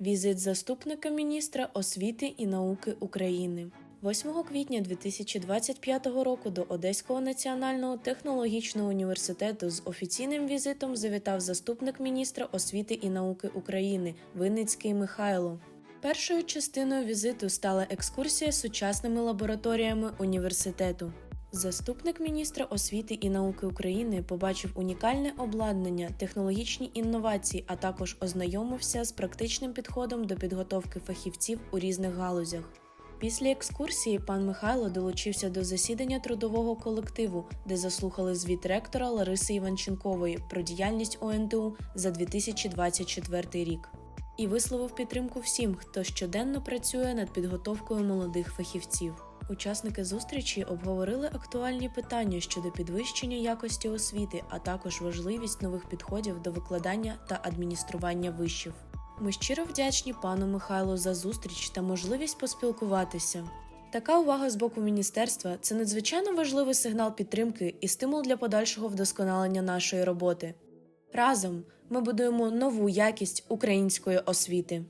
Візит заступника міністра освіти і науки України. 8 квітня 2025 року до Одеського національного технологічного університету з офіційним візитом завітав заступник міністра освіти і науки України Винницький Михайло. Першою частиною візиту стала екскурсія сучасними лабораторіями університету. Заступник міністра освіти і науки України побачив унікальне обладнання, технологічні інновації, а також ознайомився з практичним підходом до підготовки фахівців у різних галузях. Після екскурсії пан Михайло долучився до засідання трудового колективу, де заслухали звіт ректора Лариси Іванченкової про діяльність ОНТУ за 2024 рік і висловив підтримку всім, хто щоденно працює над підготовкою молодих фахівців. Учасники зустрічі обговорили актуальні питання щодо підвищення якості освіти, а також важливість нових підходів до викладання та адміністрування вишів. Ми щиро вдячні пану Михайлу за зустріч та можливість поспілкуватися. Така увага з боку міністерства це надзвичайно важливий сигнал підтримки і стимул для подальшого вдосконалення нашої роботи. Разом ми будуємо нову якість української освіти.